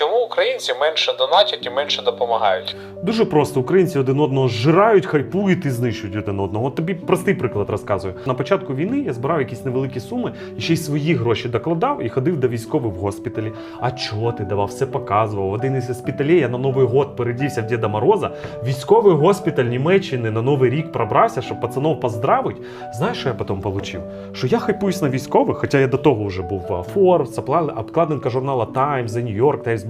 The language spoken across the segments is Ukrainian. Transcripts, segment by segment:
Чому українці менше донатять і менше допомагають? Дуже просто українці один одного зжирають, хайпують і знищують один одного. От тобі простий приклад розказую. На початку війни я збирав якісь невеликі суми і ще й свої гроші докладав і ходив до військових в госпіталі. А чого ти давав? Все показував. Один із госпіталей я на Новий год передівся в Діда Мороза. Військовий госпіталь Німеччини на Новий рік пробрався, щоб пацанов поздравить. Знаєш, що я потім отримав? Що я хайпуюсь на військових, хоча я до того вже був Forbes, обкладинка журнала Times, The New York Times,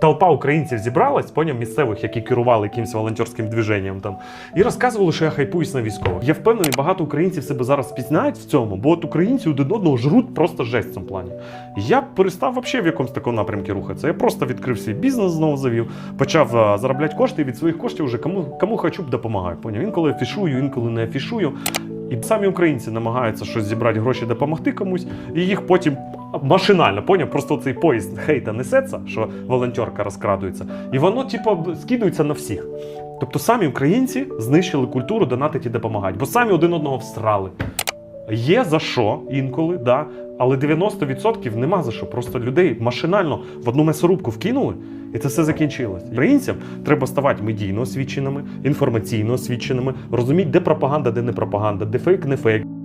Толпа українців зібралась, поняв місцевих, які керували якимось волонтерським движенням там, і розказували, що я хайпуюсь на військових. Я впевнений, багато українців себе зараз впізнають в цьому, бо от українці один одного жруть просто жесть в цьому плані. Я перестав взагалі в якомусь такому напрямку рухатися. Я просто відкрив свій бізнес, знову завів, почав а, заробляти кошти і від своїх коштів вже кому, кому хочу допомагаю. Поняв? Інколи афішую, інколи не афішую. І самі українці намагаються щось зібрати гроші, допомогти комусь, і їх потім машинально, поняв? Просто цей поїзд хейта несеться, що волонтерка розкрадується, і воно, типу, скидується на всіх. Тобто самі українці знищили культуру донатити і допомагати, бо самі один одного всрали. Є за що інколи, да, але 90% нема за що. Просто людей машинально в одну месорубку вкинули, і це все закінчилось. Українцям треба ставати медійно освіченими, інформаційно освіченими, розуміти, де пропаганда, де не пропаганда, де фейк, не фейк.